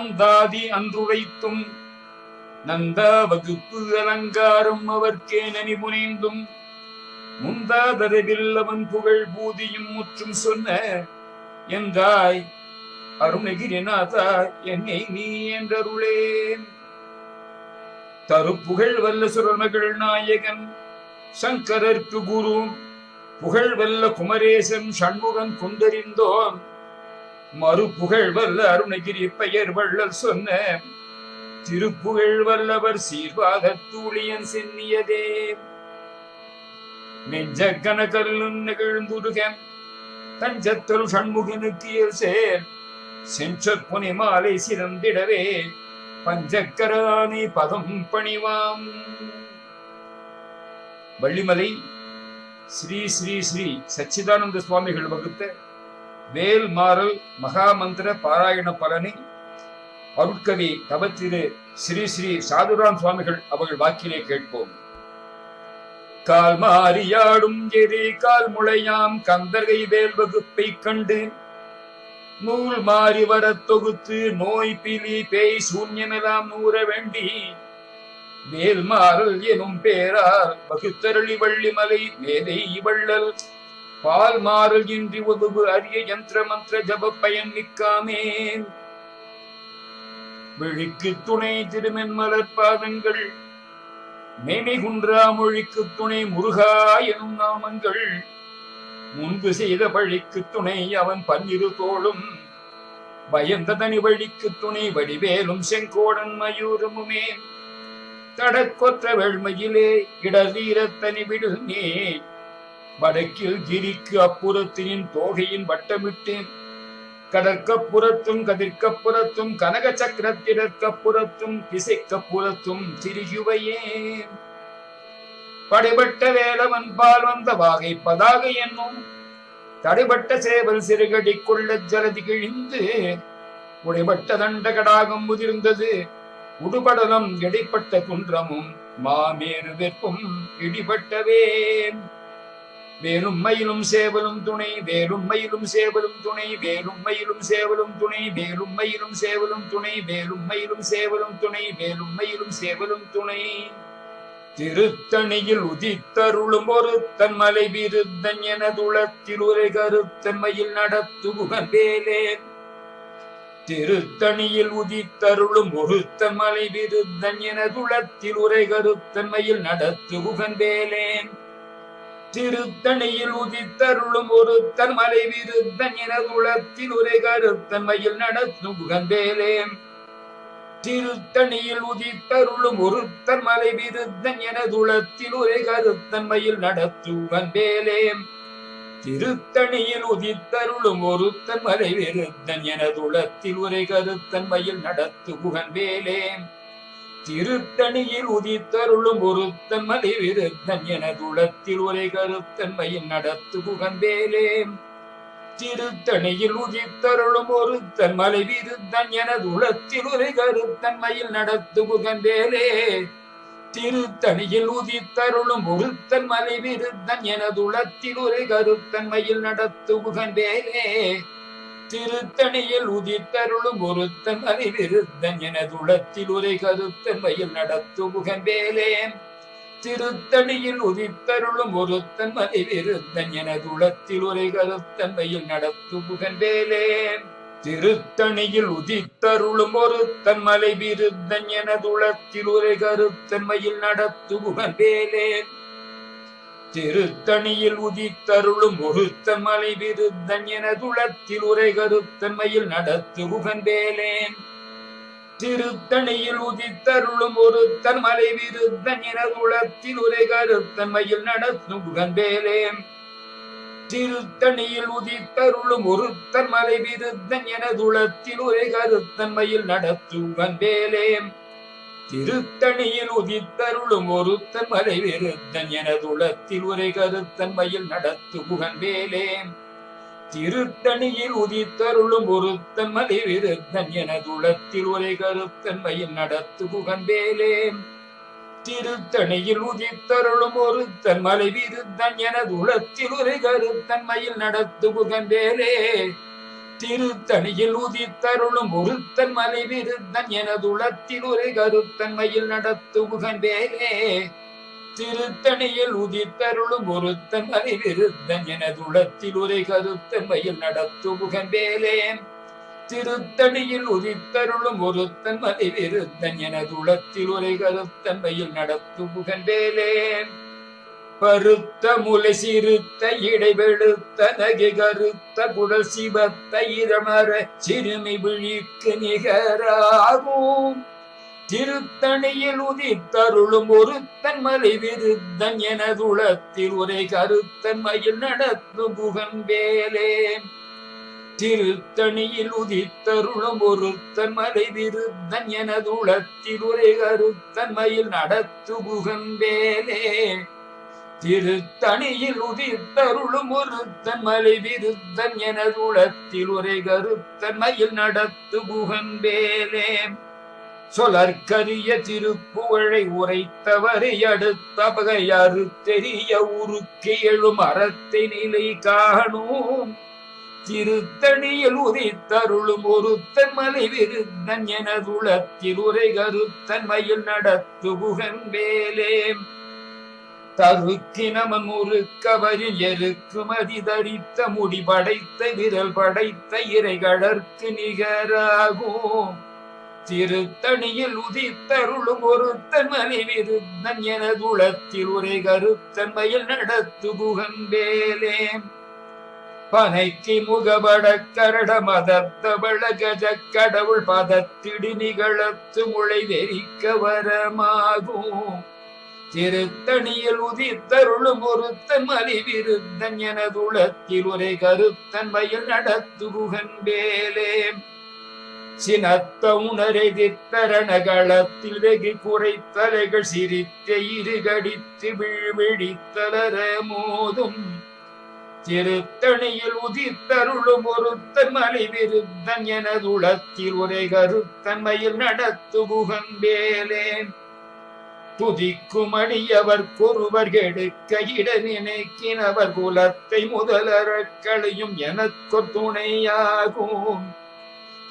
இறைவனுக்கு அந்தாதி அன்றுரைத்தும் நந்தா வகுப்பு அலங்காரம் அவர்க்கே நனி புனைந்தும் முந்தாதரவில் அவன் புகழ் பூதியும் முற்றும் சொன்ன எந்தாய் அருணகிரிநாதா என்னை நீ என்றருளே தருப்புகழ் வல்ல சுரமகள் நாயகன் சங்கரர்க்கு குரு புகழ் வல்ல குமரேசன் சண்முகன் கொண்டறிந்தோம் மறுபுகழ் வல்ல அருணகிரி பெயர் வள்ளல் சொன்ன திருப்புகழ் வல்லவர் சீர்வாக தூளியன் சென்னியதே. நெஞ்ச கனகல்லும் நிகழ்ந்துருக தஞ்சத்தல் சண்முகனுக்கு சேர். செஞ்சற் புனை மாலை சிறந்திடவே பஞ்சக்கராணி பதம் பணிவாம். வள்ளிமலை ஸ்ரீ ஸ்ரீ ஸ்ரீ சச்சிதானந்த சுவாமிகள் வகுத்த வேல் மாறல் மகாமந்திர பாராயண பலனி அருட்கவி தவத்திரு ஸ்ரீ ஸ்ரீ சாதுராம் சுவாமிகள் அவர்கள் வாக்கிலே கேட்போம். கால் மாறியாடும் எரி கால் முளையாம் கந்தர்கை வேல் வகுப்பை கண்டு நூல் மாறி வர தொகுத்து நோய் பிலி பேய் சூன்யமெல்லாம் நூற வேண்டி வேல் மாறல் எனும் பேரால் வகுத்தருளி வள்ளிமலை மேதை வள்ளல் பால் மாறல் இன்றி உதவு அரிய யந்திர மந்திர ஜப பயன் நிற்காமே விழிக்கு துணை திருமென் மலர் பாதங்கள் மேமை குன்றா மொழிக்கு துணை முருகா எனும் நாமங்கள். முன்பு செய்த பழிக்கு துணை அவன் பன்னிரு தோளும் பயந்த தனி வழிக்கு துணை வடிவேலும் செங்கோடன் மயூரமுமே. தடக்கொற்ற வெள்மையிலே இடதீரத்தனி விடுமே. வடக்கில் கிரிக்கு அப்புறத்தினின் தோகையின் வட்டமிட்டு கடற்கப்புறத்தும் கதிர்க்கப்புறத்தும் கனக சக்கரத்திடற்கப்புறத்தும் திசைக்கப்புறத்தும் திரியுவையே. படைபட்ட வேலவன் பால் வந்த வாகை பதாகை என்னும். தடைபட்ட சேவல் சிறுகடி கொள்ள ஜலதி கிழிந்து உடைபட்ட தண்ட கடாகம் முதிர்ந்தது. உடுபடலம் இடைப்பட்ட குன்றமும் மாமேறு வெப்பும் இடிபட்டவேன் வேலும் மயிலும் சேவலும் துணை வேலும் மயிலும் சேவலும் துணை வேலும் மயிலும் சேவலும் துணை வேலும் மயிலும் சேவலும் துணை வேலும் மயிலும் சேவலும் துணை வேலும் மயிலும் சேவலும் துணை. திருத்தணியில் உதித்தருளும் ஒரு தன்மலை விருத்தன் எனதுள திருரை கருத்தன்மையில் நடத்துகுகன் வேலே திருத்தணியில் உதித்தருளும் ஒருத்தன் மலை விருத்தன் எனதுளத்தில் உரை கருத்தன்மையில் நடத்துகுகன் வேலேன் திருத்தணியில் உதித்தருளும் ஒரு தன் மலை விருத்தன் எனதுளத்தில் உரை கருத்தன்மையில் நடத்துகுகன் வேலேன் திருத்தணியில் உதித்தருளும் ஒருத்தன் மலை விருத்தன் என துளத்தில் உரை கருத்தன் மயில் வேலேம் திருத்தணியில் உதித்தருளும் ஒருத்தன் மலை விருத்தன் என துளத்தில் உரை கருத்தன் மயில் நடத்துகுகன் வேலேம் திருத்தணியில் உதித்தருளும் ஒருத்தன் மலை விருத்தன் எனதுளத்தில் உரை கருத்தன்மையின் நடத்து புகந்தேலே. திருத்தணியில் உதித்தருளும் ஒருத்தன் மலை விருத்தன் எனது உளத்தில் உரை கருத்தன்மையில் நடத்து புகந்தேலே. திருத்தணியில் உதித்தருளும் ஒருத்தன் மலை விருத்தன் எனது உளத்தில் உரை கருத்தன்மையில் நடத்து புகந்தேலே. திருத்தணியில் உதித்தருளும் ஒருத்தன் அறிவிருத்தன் விருத்தன் எனது உளத்தில் ஒரு கருத்தன்மையில் நடத்துகுகன் வேலே திருத்தணியில் உதித்தருளும் ஒருத்தன் மலை விருத்தன் எனது உளத்தில் ஒரு கருத்தன்மையில் நடத்துகுகன் வேலே திருத்தணியில் உதித்தருளும் ஒருத்தன் மலை விருத்தன் எனது உளத்தில் ஒரு கருத்தன்மையில் நடத்துகுகன் வேலே திருத்தணியில் உதித்தருளும் ஒருத்தன் மலை விருத்தன் என துளத்தில் உரை கருத்தன்மையில் நடத்துகுகன் வேலேன் திருத்தணியில் உதித்தருளும் ஒரு மலை விருத்தன் என எனதுளத்தில் உரை கருத்தன்மையில் நடத்தும் புகழ்வேலேம் திருத்தணியில் உதித்தருளும் ஒரு மலை விருத்தன் என துளத்தில் உரை கருத்தன்மையில் நடத்தும் வேலேம் திருத்தணியில் உதித்தருளும் ஒரு மலை வெறுத்தன் எனதுளத்தில் உரை கருத்தன் மயில் நடத்து புகழ்வேலேம் திருத்தணியில் உதித்தருளும் ஒருத்தன் மலை வெறுத்தன் எனதுளத்தில் உரை கருத்தன் மயில் நடத்து புகழ்வேலே திருத்தணியில் உதித்தருளும் ஒருத்தன் மலை விருத்தன் எனதுளத்தில் உரை கருத்தன் மயில் நடத்து புகழ்வேலே திருத்தணியில் உதித்தருளும் ஒருத்தன் மலை விருத்தன் எனதுளத்தில் ஒரு கருத்தன்மையில் நடத்துகுகன் வேலே திருத்தணியில் உதித்தருளும் ஒருத்தன் மலை விருத்தன் எனதுளத்தில் ஒரு கருத்தன்மையில் நடத்துகுகன் வேலே திருத்தணியில் உதித்தருளும் ஒருத்தன் மலை விருத்தன் எனதுளத்தில் ஒரு கருத்தன்மையில் நடத்துகுகன் வேலே பருத்த முலை சிறுத்த இடைவெளுத்த நகை கருத்த குடல் சிவத்த இரமர சிறுமி விழிக்கு நிகராகும். திருத்தணியில் உதித்தருளும் ஒருத்தன் மலை விருத்தன் எனதுளத்தில் உரை கருத்தன் மயில் நடத்து புகன் வேலே. திருத்தணியில் உதித்தருளும் ஒருத்தன் மலை விருத்தன் எனதுளத்தில் உரை கருத்தன் மயில் நடத்து புகன் வேலே. திருத்தணியில் உதித்தருளும் ஒருத்தன் மலை விருத்தன் எனதுளத்தில் உரை கருத்தன் மயில் நடத்து புகன் சொலற்கரிய திருப்புகழை உரைத்தவரை அடுத்த பகையாறு தெரிய உருக்கி எழும் அறத்தை நிலை காணும். திருத்தணியில் உதித்தருளும் ஒருத்தன் மலை விருத்தன் எனதுளத்தில் உரை கருத்தன் மயில் நடத்து புகன் வேலே தருக்கினமன் முறுக்கவரில் எருக்குமதி தரித்த முடி படைத்த விரல் படைத்த இறைகளற்கு நிகராகும். திருத்தணியில் உதித்தருளும் ஒருத்தன் மனைவிருந்தன் எனது உளத்தில் உரை கருத்தன் மயில் நடத்து புகந்தேலேன் பனைக்கு முகபட கரட மதத்தவள கஜ கடவுள் பதத்திடி நிகழத்து முளை வெறிக்க வரமாகும். திருத்தணியில் உதித்தருளும் ஒருத்தன் மலிவிருத்தன் எனதுளத்தில் ஒரே கருத்தன் வயல் நடத்துகுகன் வேலே. சினத்த உணரை தித்தரணகளத்தில் வெகு குறைத்தலைகள் சிரித்த இருகடித்து விழ்விழித்தலர மோதும். திருத்தணியில் உதித்தருளும் ஒருத்தன் மலிவிருத்தன் எனதுளத்தில் ஒரே கருத்தன் மயில் வேலேன் துதிக்குமடியவர் குருவர் கெடுக்க இட நினைக்கினவர் குலத்தை முதலறக்களையும் எனக்கு துணையாகும்.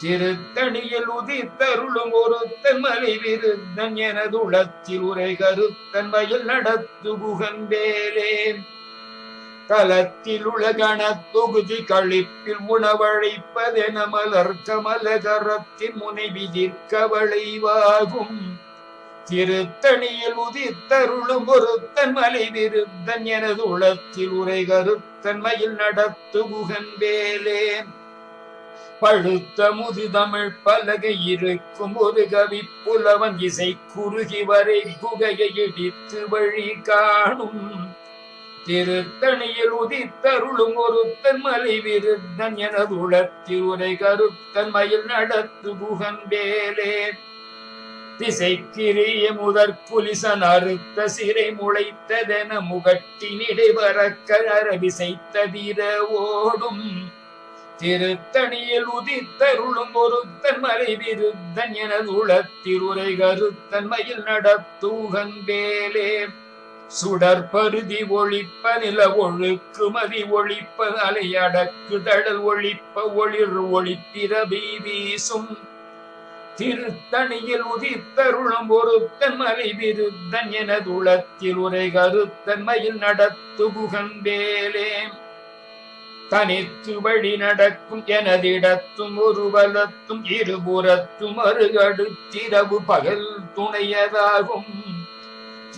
திருத்தணியில் உதித்தருளும் ஒருத்தன் மலை விருத்தன் எனதுளத்தில் உரை கருத்தன் வயல் நடத்து புகந்தேரேன் வேலே தலத்தில் உலகண தொகுதி கழிப்பில் உணவழைப்பதென மலர் கமலகரத்தின் முனை விதிர்க்க திருத்தணியில் உதித்தருளும் ஒருத்தன் மலை விருத்தன் எனது உளத்தில் உரை கருத்தன் மயில் நடத்து புகன் வேலேன் பழுத்த முதுதமிழ் பலகை இருக்கும் ஒரு கவி புலவன் இசை குறுகி வரை குகையை இடித்து வழி காணும். திருத்தணியில் உதித்தருளும் ஒருத்தன் மலை விருத்தன் எனது உளத்தில் உரை கருத்தன் மயில் நடத்து புகன் வேலே திசைக்கிரிய முதற் புலிசன் அறுத்த சிறை முளைத்ததென முகட்டினிடை வரக்க அரவிசைத்த அரவிசைத்ததிர ஓடும். திருத்தணியில் உதித்தருளும் ஒருத்தன் மலை விருத்தன் எனது உளத்திருரை கருத்தன் மயில் நடத்தூகங்கேலே சுடற்பருதி ஒழிப்ப நில ஒழுக்கு மதி ஒழிப்ப அலையடக்கு தழல் ஒழிப்ப ஒளிர் ஒளிப்பிரபி வீசும். திருத்தணியில் உதித்தருளும் ஒருத்தன் மலை விருத்தன் எனது உளத்தில் உரை கருத்தன்மையில் நடத்து புகன் தனித்து வழி நடக்கும் எனதிடத்தும் ஒரு பலத்தும் இருபுறத்தும் அருகடுத்திரவு பகல் துணையதாகும்.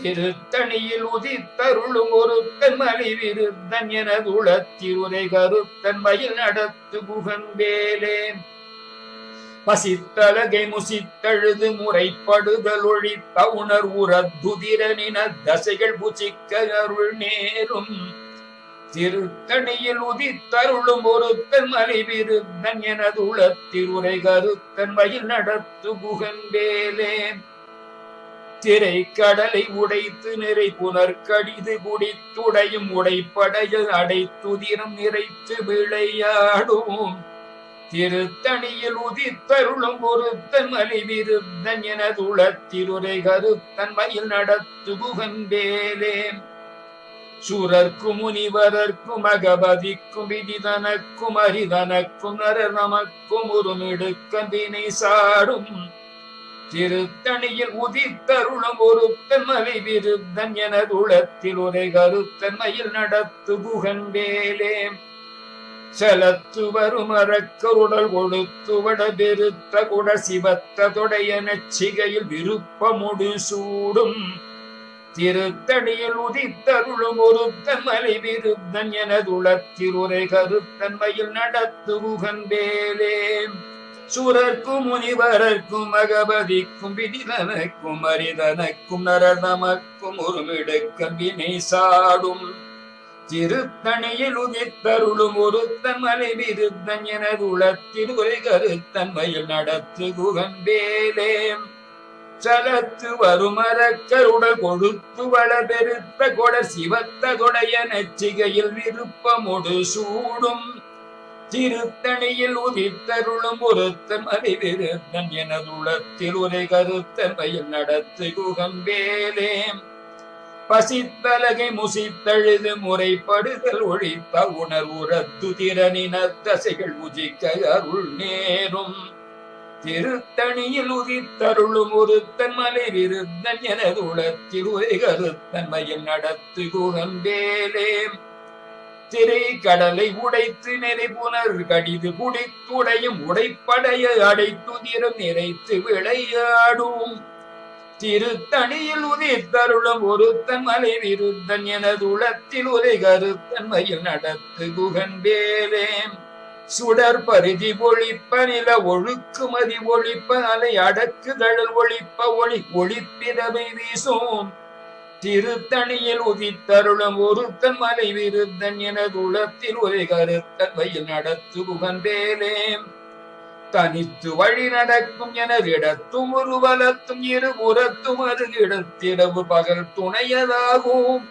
திருத்தணியில் உதித்தருளும் ஒருத்தன் மலை விருத்தன் எனது உளத்தில் உரை கருத்தன்மையில் நடத்து புகன் பசித்தலகை முசித்தழுது முறைப்படுதல் ஒழித்த உணர்வுற துதிரனின தசைகள் புசிக்க அருள் நேரும். திருத்தணியில் உதித்தருளும் ஒருத்தன் மலைவிருத்தன் எனது உளத்திருரை கருத்தன் மயில் நடத்து புகன் திரை கடலை உடைத்து நிறை புனர் கடிது குடித்துடையும் உடைப்படையில் அடைத்துதிரம் நிறைத்து விளையாடும் திருத்தணியில் உதித்தருளும் ஒருத்தன் மலை விருத்தன் எனது உளத்தில் கருத்தன் மயில் நடத்து புகன் வேலே. சூரர்க்கும் முனிவரர்க்கும் அகபதிக்கும் விதிதனக்கும் அரிதனக்கும் நரர் நமக்கும் உருமிடுக்கம் வினை சாடும். திருத்தணியில் உதித்தருளும் ஒருத்தன் மலை விருத்தன் எனது உளத்தில் கருத்தன் மயில் நடத்து புகன்பேலே செலத்து வருமரக்கருடல் கொடுத்து வடபெருத்த குட சிவத்த தொடையன சிகையில் விருப்பமுடு சூடும். திருத்தணியில் உதித்தருளும் ஒருத்தன் மலை விருத்தன் எனதுளத்திருரை கருத்தன் மயில் நடத்து புகன்பேலே சுரர்க்கும் முனிவரர்க்கும் அகபதிக்கும் விதிதனக்கும் அரிதனக்கும் நரதமக்கும் ஒருமிடுக்கம் வினை சாடும். திருத்தணியில் உதித்தருளும் ஒருத்தன் மலை விருத்தன் எனது உளத்தில் ஒரு கருத்தன்மையில் நடத்து குகம்பேலே சலத்து வருமரக்கருடல் கொடுத்து வள பெருத்த கொட சிவத்த கொடைய நச்சிகையில் விருப்பமொடு சூடும். திருத்தணியில் உதித்தருளும் ஒருத்தன் அறிவிருத்தன் எனதுளத்தில் உரை கருத்தன் பயில் நடத்து குகம்பேலே பசித்தலகை முசித்தழுது முறைப்படுதல் ஒழித்த உணர்வுறத்து திறனின தசைகள் உஜிக்க அருள் நேரும். திருத்தணியில் உதித்தருளும் ஒருத்தன் மலை விருத்தன் எனது உளத்தில் உரை கருத்தன்மையில் நடத்து குகம்பேலே திரை கடலை உடைத்து நெறி புனர் கடிது குடித்துடையும் உடைப்படைய அடைத்துதிரம் நிறைத்து விளையாடும். திருத்தணியில் உதித்தருளும் ஒருத்தன் மலை விருத்தன் எனது உளத்தில் உரை கருத்தன் மயில் நடத்து குகன் குகன்பேலே சுடர் பரிதி ஒழிப்ப நில ஒழுக்குமதி ஒழிப்ப அலை அடக்குதழல் ஒழிப்ப ஒளி ஒளிப்பிரவை வீசும். திருத்தணியில் உதித்தருளும் ஒருத்தன் மலை விருத்தன் எனது உளத்தில் உரை கருத்தன் மயில் நடத்து குகன் புகன்பேலே தனித்து வழி நடக்கும் எனதிடத்தும் ஒரு வலத்தும் இருபுறத்தும் அருகிடத்திரவு பகல் துணையதாகும்.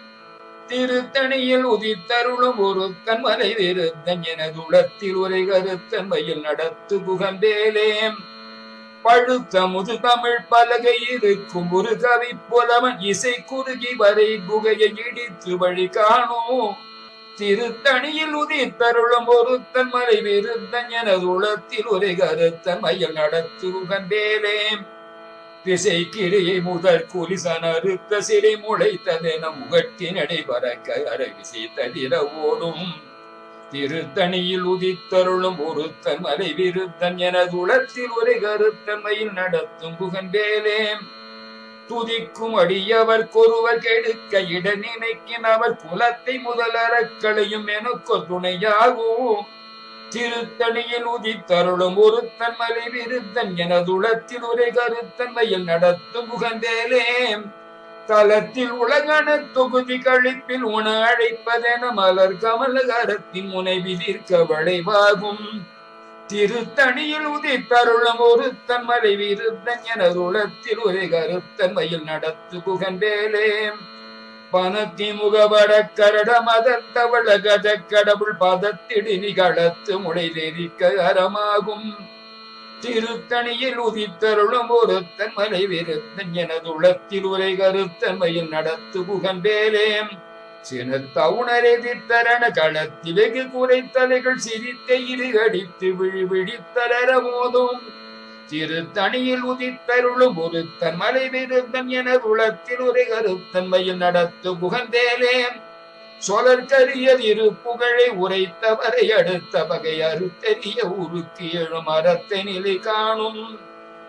திருத்தணியில் உதித்தருளும் ஒருத்தன் மலை விருத்தன் எனது உளத்தில் ஒரு கருத்தன் மயில் நடத்து புகன்பேலேம் பழுத்த முது தமிழ் பலகை இருக்கும் ஒரு கவி புலவன் இசை குறுகி வரை குகையை இடித்து வழி காணோம். திருத்தணியில் உதித்தருளும் ஒருத்தன் மலை விருத்தன் எனது உளத்தில் ஒரு கருத்தன் மையல் நடத்துகன் உகந்தேலே. திசை கிரியை முதற் குலிசன் அறுத்த சிறை முளைத்ததென முகட்டின் நடைபறக்க அரவிசை தவிர ஓடும். திருத்தணியில் உதித்தருளும் ஒருத்தன் மலை விருத்தன் எனது உளத்தில் ஒரு கருத்தன்மையில் நடத்தும் புகன் புகன்பேலே துதிக்கும் அடியவர் கொருவர் கெடுக்க இட நினைக்கின் அவர் குலத்தை முதலறக்களையும் எனக்கு துணையாகும். திருத்தணியில் உதித்தருளும் ஒருத்தன் மலை விருத்தன் எனதுளத்தில் உரை ஒரு கருத்தன்மையில் நடத்தும் புகந்தேலே தலத்தில் உலகன தொகுதி கழிப்பில் உண அழைப்பதென மலர் கமலகரத்தின் முனை விதிர்க்க வளைவாகும். திருத்தணியில் உதித்தருளம் ஒருத்தன் மலை விருத்தன் எனது உரை ஒரு கருத்தன்மையில் நடத்து புகந்தேலே பனத்தி முகவட கரட மதத்தவள கத கடவுள் பதத்திடி நிகழத்து முளைதெரிக்க அறமாகும். திருத்தணியில் உதித்தருளும் ஒருத்தன் மலை விருத்தன் எனது உளத்தில் உரை கருத்தன்மையில் நடத்து புகன்பேலேம் சினத்தவுணரெதித்தரண களத்தில் வெகு குறைத்தலைகள் சிரித்த இரு அடித்து விழி விழித்தளர மோதும். தனியில் உதித்தருளும் ஒருத்தன் மலை விருத்தன் என உளத்தில் ஒரு கருத்தன்மையில் நடத்து புகந்தேலேன் சொலற்கரியல் இரு புகழை உரைத்தவரை அடுத்த வகை அறுத்தெறிய உருக்கி எழும் அறத்தை நிலை காணும்.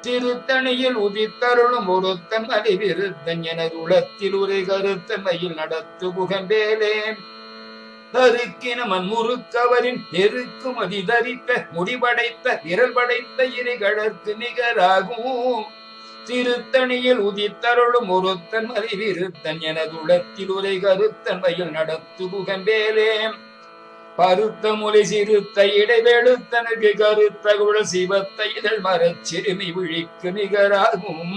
திருத்தணியில் உதித்தருளும் ஒருத்தன் அறிவிருத்தன் எனது உளத்தில் ஒரு கருத்தன்மையில் நடத்து புகம்பேலே தருக்கின மண்முறுக்கவரின் எருக்கும் அதிதரித்த முடிவடைத்த விரல் படைத்த இறைகடற்கு நிகராகும். திருத்தணியில் உதித்தருளும் ஒருத்தன் அறிவிருத்தன் எனது உளத்தில் உரை கருத்தன்மையில் நடத்து புகம்பேலே பருத்த மொழி சிறுத்த இடைவெளுத்தனுக்கு கருத்த குழ சிவத்த இதழ் மரச் சிறுமி விழிக்கு நிகராகும்.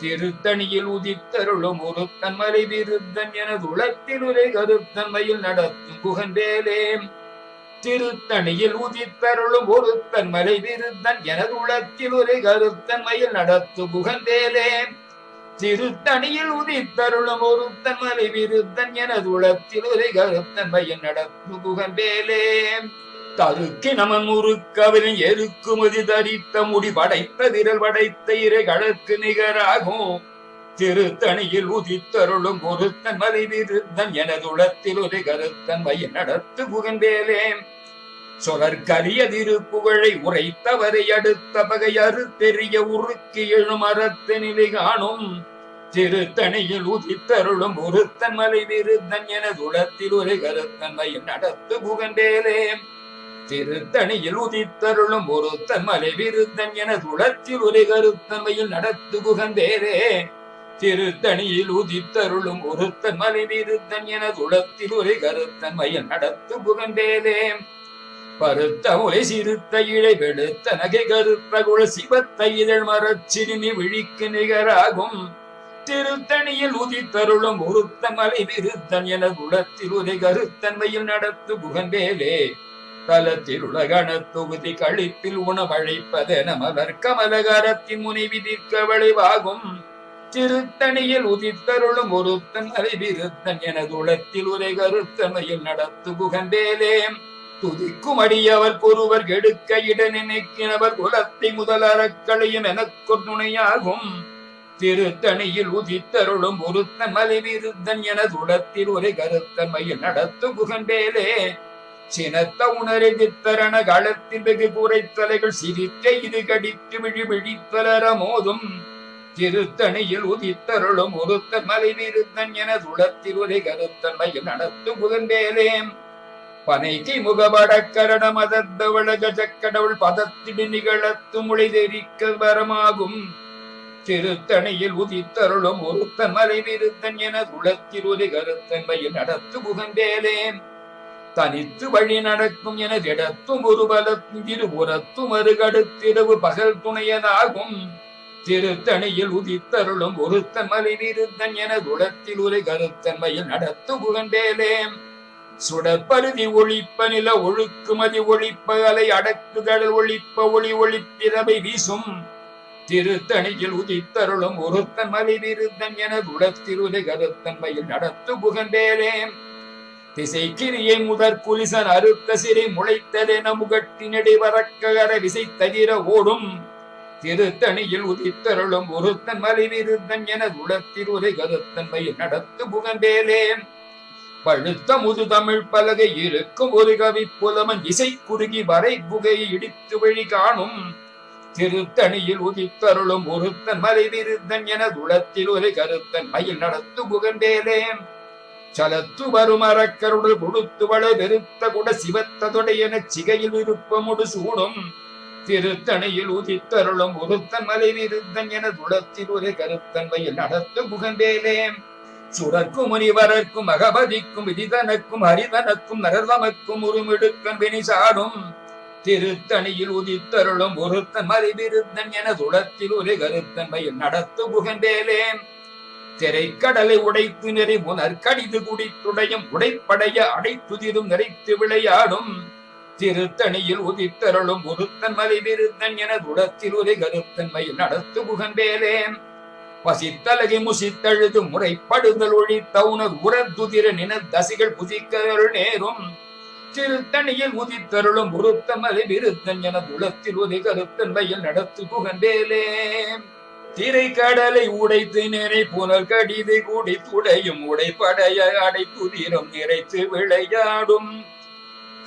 திருத்தணியில் உதித்தருளும் ஒருத்தன் மறை விருத்தன் என உளத்தில் உரை கருத்தன்மையில் நடத்தும் புகந்தேலே திருத்தணியில் உதித்தருளும் ஒருத்தன் மலை விருத்தன் எனது உளத்தில் ஒரு கருத்தன்மையில் நடத்து புகந்தேலே திருத்தணியில் உதித்தருளும் ஒருத்தன் மலை விருத்தன் எனது உளத்தில் ஒரு கருத்தன் பையன் நடத்து குகம்பேலே தருக்கி நமன் முறுக்கவரின் எருக்குமதி தரித்த முடி படைத்த விரல் படைத்த இறை கடற்கு நிகராகும். திருத்தணியில் உதித்தருளும் ஒருத்தன் மலை விருத்தன் எனது உளத்தில் ஒரு கருத்தன் பையன் நடத்து புகம்பேலே சொலற்கரிய திருப்புகழை உரைத்தவரை அடுத்த பகை அறுத்தெறிய உருக்கி எழும் அறத்தினிலை காணும். திருத்தணியில் உதித்தருளும் ஒருத்தன் மலை விருத்தன் என துளத்தில் ஒரு கருத்தன்மையில் நடத்து புகண்டேலே திருத்தணியில் உதித்தருளும் ஒருத்தன் மலை விருத்தன் என துளத்தில் ஒரு கருத்தன்மையில் நடத்து புகந்தேரே திருத்தணியில் உதித்தருளும் ஒருத்தன் மலை விருத்தன் என துளத்தில் ஒரு கருத்தன்மையில் நடத்து புகண்டேலே பருத்த ஒலை சிறுத்த இழை வெளுத்த நகை கருத்த குழ சிவத்த இதழ் மரச்சிறுமி விழிக்கு நிகராகும். திருத்தணியில் உதித்தருளும் உருத்த மலை விருத்தன் என குலத்தில் உதை கருத்தன்மையும் நடத்து புகந்தேலே தலத்தில் உலகண தொகுதி கழிப்பில் உணவழைப்பதென மலர் கமலகாரத்தின் முனை விதிக்க விளைவாகும் திருத்தணியில் உதித்தருளும் ஒருத்தன் மலை விருத்தன் என குலத்தில் உரை கருத்தமையில் நடத்து புகந்தேலே துதிக்கும் அடியவர் ஒருவர் கெடுக்க இட நினைக்கிறவர் குலத்தை முதல் அறக்களையும் எனக்கு துணையாகும். திருத்தணியில் உதித்தருளும் ஒருத்தன் மலைவிருத்தன் என துடத்தில் ஒரு கருத்தன்மையில் நடத்து புகண்டேலே. சினத்த உணரை தித்தரண களத்தில் வெகு குறைத்தலைகள் சிரிக்க இது கடித்து விழி விழித்தலர மோதும். திருத்தணியில் உதித்தருளும் ஒருத்தன் மலைவிருத்தன் என துடத்தில் ஒரு கருத்தன்மையில் நடத்து புகண்டேலே. பனைக்கு முகபடக்கரண மதத்தவள கஜக்கடவுள் பதத்திடு நிகழத்து மொழி வரமாகும். திருத்தணியில் உதித்தருளும் ஒருத்தன் மலை விருத்தன் என குளத்தில் ஒரு கருத்தன்மையில் நடத்து புகந்தேலேன். தனித்து வழி நடக்கும் என திடத்தும் ஒரு பலத்தும் இருபுறத்தும் அருகடுத்திரவு பகல் துணையதாகும். திருத்தணியில் உதித்தருளும் ஒருத்தன் மலை விருத்தன் என குளத்தில் ஒரு கருத்தன்மையில் நடத்து புகந்தேலே சுடற்பருதி ஒழிப்ப நில ஒழுக்குமதி ஒழிப்ப அலை அடக்குதழல் ஒழிப்ப ஒளி ஒளிப்பிறவை வீசும். திருத்தணியில் உதித்தருளும் ஒருத்தன் மலை விருத்தன் என குலத்தில் கருத்தன்மையில் நடத்து புகந்தேலே திசை கிரியை முதற் குலிசன் அறுத்த சிறை முளைத்ததென முகட்டினடி வரக்ககர விசை தவிர ஓடும். திருத்தணியில் உதித்தருளும் ஒருத்தன் மலை விருத்தன் என குலத்தில் கருத்தன்மையில் நடத்து புகந்தேலே பழுத்த முது தமிழ் பலகை இருக்கும் ஒரு கவி புலமன் இசை குறுகி வரை புகையை இடித்து வழி காணும். திருத்தணியில் உதித்தருளும் ஒருத்தன் மலை விருத்தன் என துளத்தில் ஒரு கருத்தன் மயில் நடத்து புகண்டேலே. சலத்து வரும் அறக்கருடல் கொடுத்து வள வெறுத்த குட சிவத்ததொடையென சிகையில் விருப்பமுடு சூடும். திருத்தணியில் உதித்தருளும் ஒருத்தன் மலை விருத்தன் என துளத்தில் ஒரு கருத்தன் மயில் நடத்து புகண்டேலே. சுரக்கும் முனிவரர்க்கும் அகபதிக்கும் விதிதனக்கும் ஹரிதனக்கும் நரதமக்கும் உருமிடுக்கன் வினிசாடும். திருத்தணியில் உதித்தருளும் ஒருத்தன் மறிவிருத்தன் என துளத்தில் ஒரு கருத்தன்மையில் நடத்து புகந்தேலே திரைக்கடலை உடைத்து நெறி உணர்கடிது குடித்துடையும் உடைப்படைய அடைத்துதிரும் நிறைத்து விளையாடும். திருத்தணியில் உதித்தருளும் ஒருத்தன் மறிவிருத்தன் என துளத்தில் ஒரு கருத்தன்மையில் நடத்து புகந்தேலேன் பசித்தலகை முசித்தழுது முறைப்படுதல் ஒழி தவுணர் உரத்துதிர நின தசிகள் புதிக்கருள் நேரும். சிறுத்தணியில் உதித்தருளும் உருத்தமலை விருத்தன் என துளத்தில் உதை வயல் நடத்து புகந்தேலே. திரை கடலை உடைத்து நிறை புனல் கடிது கூடி துடையும் உடைப்படைய அடைத்துதிரம் நிறைத்து விளையாடும்.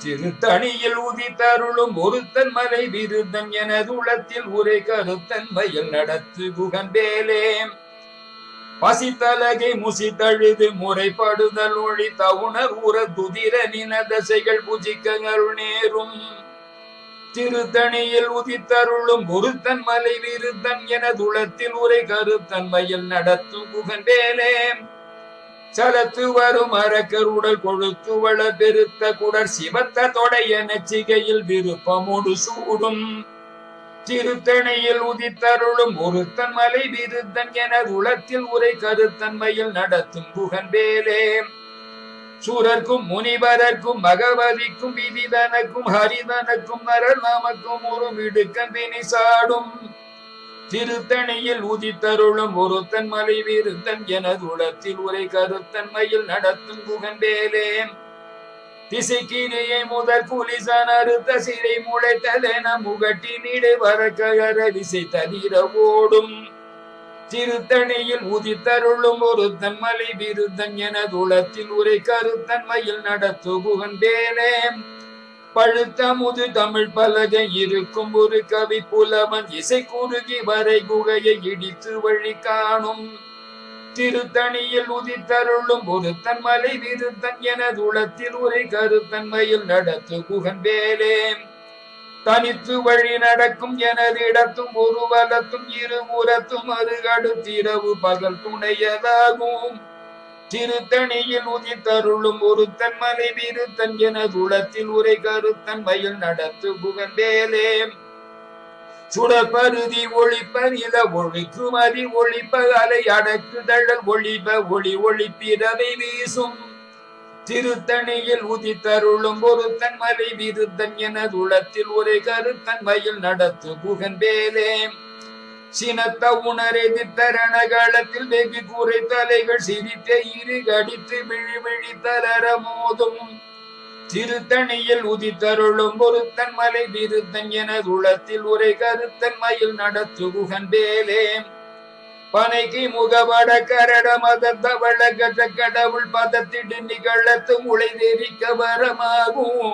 திருத்தணியில் உதித்தருளும் ஒருத்தன் மலை விருத்தன் எனது உளத்தில் உரை கருத்தன் கருத்தன்மையில் நடத்து புகந்தேலே பசித்தலகை முசித்தழுது முறைப்படுதல் ஒளி தவுணர் உற துதிர நின தசைகள் புஜிக்கங்கள் நேரும் திருத்தணியில் உதித்தருளும் ஒருத்தன் மலை விருத்தன் எனது உளத்தில் உரை கருத்தன் கருத்தன்மையில் நடத்து புகந்தேலே சலத்து வரும் அரக்கருடல் கொழுத்து வள பெருத்த குடர் சிவத்த தொடைய நச்சிகையில் விருப்பமோடு சூடும். திருத்தணையில் உதித்தருளும் ஒருத்தன் மலை விருத்தன் என உளத்தில் உரை கருத்தன்மையில் நடத்தும் புகன்பேலே. சூரர்க்கும் முனிவரர்க்கும் பகவதிக்கும் விதிதனக்கும் ஹரிதனக்கும் நரநாமக்கும் ஒரு மிடுக்கன் சாடும். திருத்தணியில் உதித்தருளும் ஒருத்தன் மலை வீருத்தன் எனது உளத்தில் உரை கருத்தன்மையில் நடத்தும் புகண்டேலே திசைக்கிரியை முதல் புலிசான் அறுத்த சிறை முளைத்தலென முகட்டி நீடு வரக்கர விசை தவிர ஓடும். திருத்தணியில் உதித்தருளும் ஒருத்தன் மலை விருத்தன் எனது உளத்தில் உரை கருத்தன்மையில் நடத்து புகண்டேலே பழுத்த முது தமிழ் பலகை இருக்கும் ஒரு கவி புலவன் இசை குறுகி வரை குகையை இடித்து வழி காணும். திருத்தணியில் உதித்தருளும் ஒருத்தன் மலை விருத்தன் எனது உளத்தில் உரை கருத்தன்மையில் நடத்து குகன் வேலே. தனித்து வழி நடக்கும் எனது இடத்தும் ஒரு வலத்தும் இருபுறத்தும் அருகடுத்திரவு பகல் துணையதாகும். திருத்தணியில் உதித்தருளும் ஒருத்தன் மலை வீருத்தன் என குளத்தில் உரை கருத்தன் வயல் நடத்து புகந்தேலே. சுடப்பருதி ஒளிப்ப நில ஒழிக்கும் அதி ஒழிப்ப அலை அடக்குதழல் ஒளிப்ப ஒளி ஒளிப்பிறவை வீசும். திருத்தணியில் உதித்தருளும் ஒருத்தன் மலை விருத்தன் என உளத்தில் உரை வயல் நடத்து புகன்பேலே சினத்த உணரெதித்தரணகளத்தில் வெகு கூரை தலைகள் சிரித்த இரு கடித்து விழி விழி தளர மோதும். திருத்தணியில் உதித்தருளும் பொருத்தன் மலை விருத்தன் என குளத்தில் உரை கருத்தன் மயில் நடத்து குகன்பேலே பனைக்கு முகவட கரட மதத்தவள கற்ற கடவுள் பதத்திடு நிகழத்து முளை தெரிக்க வரமாகும்.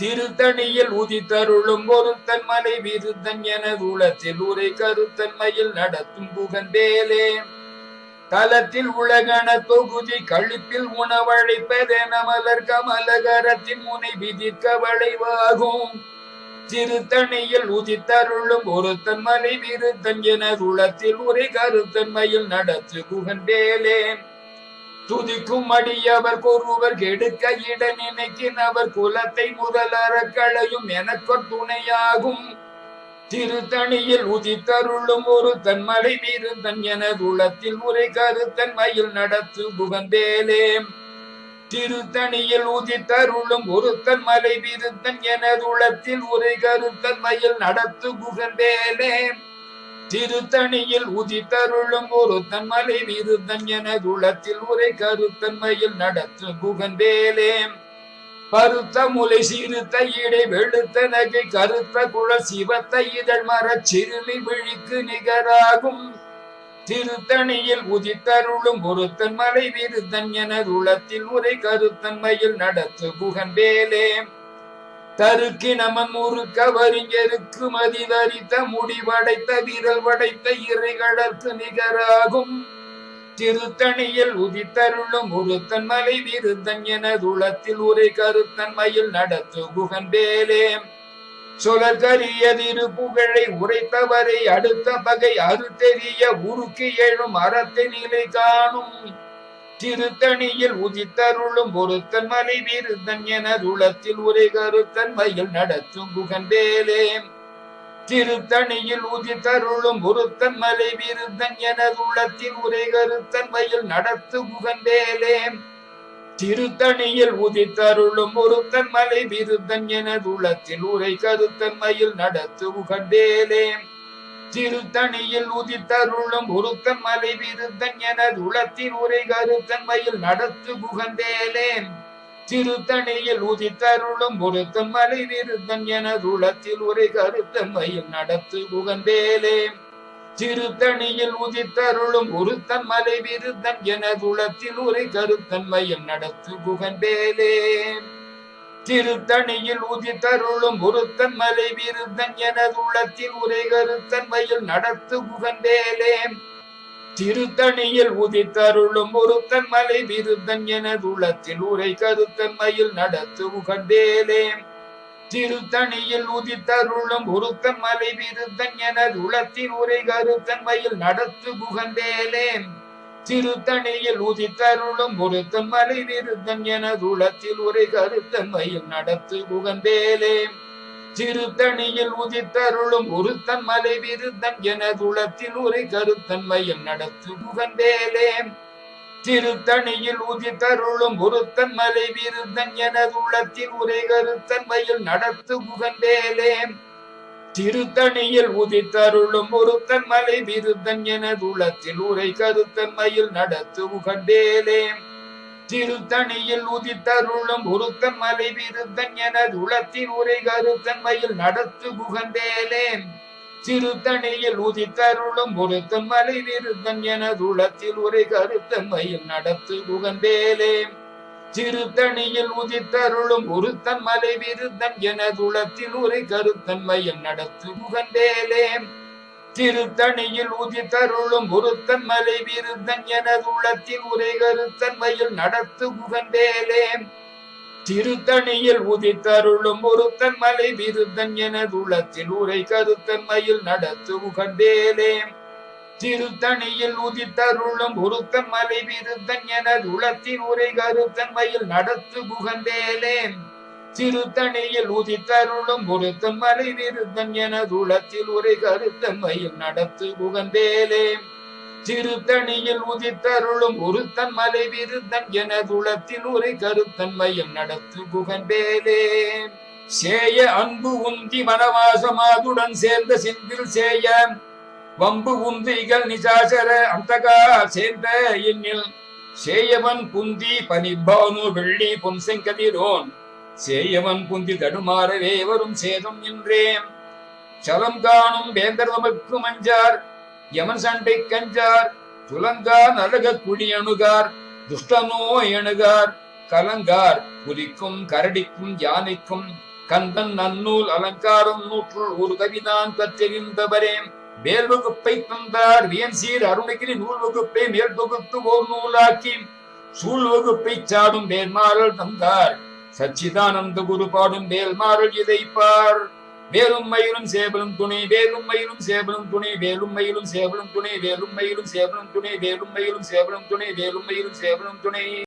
திருத்தணியில் உதித்தருளும் ஒருத்தன் மலை விருத்தன் எனது உளத்தில் உரை கருத்தன்மையில் நடத்தும் புகந்தேலே தலத்தில் உலகன தொகுதி கழிப்பில் உணவழைப்பதென மலர் கமலகரத்தின் முனை விதிக்க வளைவாகும். திருத்தணியில் உதித்தருளும் ஒருத்தன் மலை விருத்தன் எனது உளத்தில் உரை கருத்தன்மையில் நடத்து புகந்தேலே துதிக்கும் அடியவர் கூறுவர் கெடுக்க இட நினைக்கினவர் குலத்தை முதலற களையும் எனக்கொர் துணையாகும். திருத்தணியில் உதித்தருளும் ஒரு தன்மலை வீருந்தன் எனது உளத்தில் உரை கருத்தன் மயில் நடத்து புகந்தேலே. திருத்தணியில் உதித்தருளும் ஒரு தன்மலை வீருந்தன் எனது உளத்தில் உரை கருத்தன் மயில் நடத்து புகந்தேலே. திருத்தணியில் உதித்தருளும் ஒரு தன்மலை விருத்தன் எனது உளத்தில் உரை கருத்தன்மையில் நடத்து குகன் புகந்தேலே பருத்த முலை சிறுத்த இடை வெளுத்த நகை கருத்த குழ சிவத்த இதழ் மரச் சிறுமி விழிக்கு நிகராகும். திருத்தணியில் உதித்தருளும் ஒருத்தன் மலை விருத்தன் எனது உளத்தில் உரை கருத்தன்மையில் நடத்து குகன் வேலேம் தருக்கு நமம் முறுக்க வரிஞருக்கு மதிதரித்த முடிவடைத்த விரல் வடைத்த இறைகளற்கு நிகராகும். திருத்தணியில் உதித்தருளும் உருத்தன் மலை விருத்தன் எனது உளத்தில் உரை கருத்தன் மயில் நடத்து குகன் வேலே. சுழற்கரியதிரு புகழை உரைத்தவரை அடுத்த பகை அறுத்தெறிய உருக்கி எழும் அறத்தை நிலை காணும். திருத்தணியில் உதித்தருளும் ஒருத்தன் மலை விருத்தன் எனது உளத்தில் உரை கருத்தன் மயில் நடத்தும் புகன்பேலே திருத்தணியில் உதித்தருளும் ஒருத்தன் மலை விருத்தன் எனது உளத்தில் உரை கருத்தன் மயில் நடத்து புகன்பேலே திருத்தணியில் உதித்தருளும் ஒருத்தன் மலை விருத்தன் என உளத்தில் உரை கருத்தன் மயில் நடத்து புகன்பேலே திருத்தணியில் உதித்தருளும் ஒருத்தன் மலை விருத்தன் எனது உளத்தின் உரை கருத்தன்மையில் நடத்து புகந்தேலே திருத்தணியில் உதித்தருளும் ஒருத்தன் மலை விருத்தன் எனது உளத்தில் உரை கருத்தன்மையில் நடத்து புகந்தேலே திருத்தணியில் உதித்தருளும் ஒருத்தன் மலை விருத்தன் எனது உளத்தில் உரை கருத்தன்மையில் நடத்து புகந்தேலேன். திருத்தணியில் உதித்தருளும் ஒருத்தன் மலை விருத்தன் எனது உள்ளத்தில் உரை கருத்தன்மையில் நடத்து புகந்தேலே. திருத்தணியில் உதித்தருளும் ஒருத்தன் மலை விருத்தன் எனது உள்ளத்தில் உரை கருத்தன்மையில் நடத்து புகந்தேலே. திருத்தணியில் உதித்தருளும் ஒருத்தன் மலை விருத்தன் எனது உளத்தில் உரை கருத்தன்மையில் நடத்து புகந்தேலே. திருத்தணியில் உதித்தருளும் ஒருத்தன் மலை விருத்தன் எனது உளத்தில் உரை கருத்தன்மையில் நடத்து புகந்தேலே. திருத்தணியில் உதித்தருளும் ஒருத்தன் மலை விருத்தன் எனது உளத்தில் உரை கருத்தன்மையில் நடத்து புகந்தேலே. திருத்தணியில் உதித்தருளும் ஒருத்தன் மலை விருத்தன் எனது உள்ளத்தில் உரை கருத்தன்மையில் நடத்து புகந்தேலே. திருத்தணியில் உதித்தருளும் ஒருத்தன் மலை விருத்தன் எனது உளத்தில் உரை கருத்தன்மையில் நடத்து உகண்டேலே திருத்தணியில் உதித்தருளும் ஒருத்தன் மலை விருத்தன் எனது உளத்தில் உரை கருத்தன்மையில் நடத்து புகந்தேலே திருத்தணியில் உதித்தருளும் ஒருத்தன் மலை விருத்தன் எனது உளத்தில் உரை கருத்தன்மையில் நடத்து புகந்தேலே திருத்தணியில் உதித்தருளும் உருத்தன் மலை விருத்தன் எனது உளத்தில் உரை கருத்தன்மையில் நடத்து புகந்தேலே திருத்தணியில் உதித்தருளும் உருத்தன் மலை விருத்தன் எனது உள்ளத்தில் உரை கருத்தன்மையில் நடத்து புகந்தேலே திருத்தணியில் உதித்தருளும் ஒருத்தன் மலை விருத்தன் எனது உள்ளத்தில் உரை கருத்தன்மையில் நடத்து உகந்தேலே திருத்தணியில் உதித்தருளும் ஒருத்தன் மலை விருத்தன் என உளத்தின் உரை கருத்தன் மயில் நடத்து புகந்தேலேன். திருத்தணியில் உதித்தருளும் ஒருத்தன் மலை விருத்தன் என உளத்தில் உரை கருத்தன் மயில் நடத்து புகந்தேலேன். திருத்தணியில் உதித்தருளும் ஒருத்தன் மலை விருத்தன் எனது உளத்தில் உரை கருத்தன்மையில் நடத்து புகந்தேலே சேய அன்பு உந்தி மனவாசமாதுடன் சேர்ந்த சிந்தில் சேயம். வம்பு உந்திகள் நிசாசர அந்தகா சேர்ந்த எண்ணில் சேயவன் புந்தி பனிபானு வெள்ளி புன்செங்கதிரோன் சேயவன் புந்தி தடுமாறவே வரும் சேதம் என்றேன் சலம் காணும் வேந்தர் தமக்கு மஞ்சார் யமன் சண்டை கஞ்சார் துலங்கார் நரக குழி அணுகார் துஷ்டனோ எணுகார் கலங்கார் புலிக்கும் கரடிக்கும் யானைக்கும் கந்தன் நன்னூல் அலங்காரம் நூற்றுள் ஒரு கவிதான் கற்றெறிந்தவரே மேல் வகுப்பை தந்தார் வியன் சீர் அருணகிரி நூல் வகுப்பை மேல் தொகுத்து ஓர் நூலாக்கி சூழ் வகுப்பை சாடும் வேல்மாறல் தந்தார். சச்சிதானந்த குரு பாடும் வேல்மாறல் இதைப்பார். வேலும் மயிலும் சேவலும் துணை வேலும் மயிலும் சேவலும் துணை வேலும் மயிலும் சேவலும் துணை வேலும் மயிலும் சேவலும் துணை வேலும் மயிலும் சேவலும் துணை வேலும் மயிலும் சேவலும் துணை.